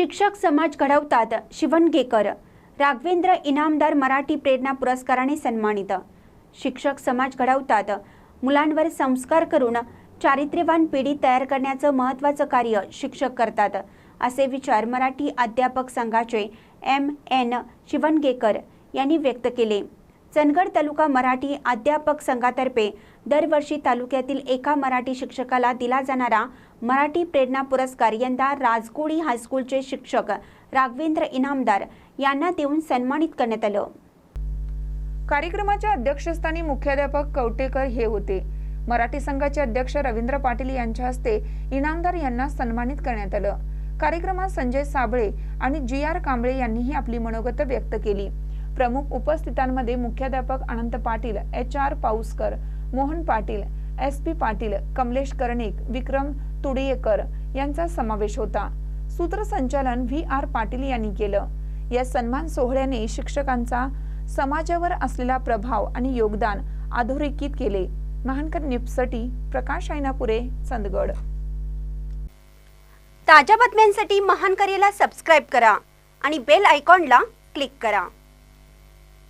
शिक्षक समाज घडवतात शिवणगेकर. राघवेंद्र इनामदार मराठी प्रेरणा पुरस्काराने सन्मानित. शिक्षक समाज घडवतात. मुलांवर संस्कार करून चारित्र्यवान पिढी तयार करण्याचं महत्त्वाचं कार्य शिक्षक करतात असे विचार मराठी अध्यापक संघाचे एम एन शिवणगेकर यांनी व्यक्त केले. चंदगड तालुका मराठी अध्यापक संघातर्फे दरवर्षी तालुक्यातील एका मराठी शिक्षकाला दिला जाणारा मराठी प्रेरणा पुरस्कार यंदा राजकोळी हायस्कूलचे शिक्षक राघवेंद्र इनामदार यांना देऊन सन्मानित करण्यात आलं. कार्यक्रमाच्या अध्यक्षस्थानी मुख्याध्यापक कवटेकर हे होते. मराठी संघाचे अध्यक्ष रवींद्र पाटील यांच्या हस्ते इनामदार यांना सन्मानित करण्यात आलं. कार्यक्रमात संजय साबळे आणि जी आर कांबळे यांनीही आपली मनोगत व्यक्त केली. प्रमुख उपस्थितांमध्ये मुख्याध्यापक Anant Patil H R Pauskar Mohan Patil S P Patil Kamlesh Karnik Vikram Tudiyekar यांचा समावेश होता. सूत्रसंचालन व्ही आर पाटील यांनी केलं. या सन्मान सोहळ्याने शिक्षकांचा समाजावर असलेला प्रभाव आणि योगदान अधोरेखित केले. महानकर निपसटी प्रकाश ऐनापुरे चंदगड. ताज्या बातम्यांसाठी महानकरेला सबस्क्राईब करा आणि बेल आयकॉनला क्लिक करा.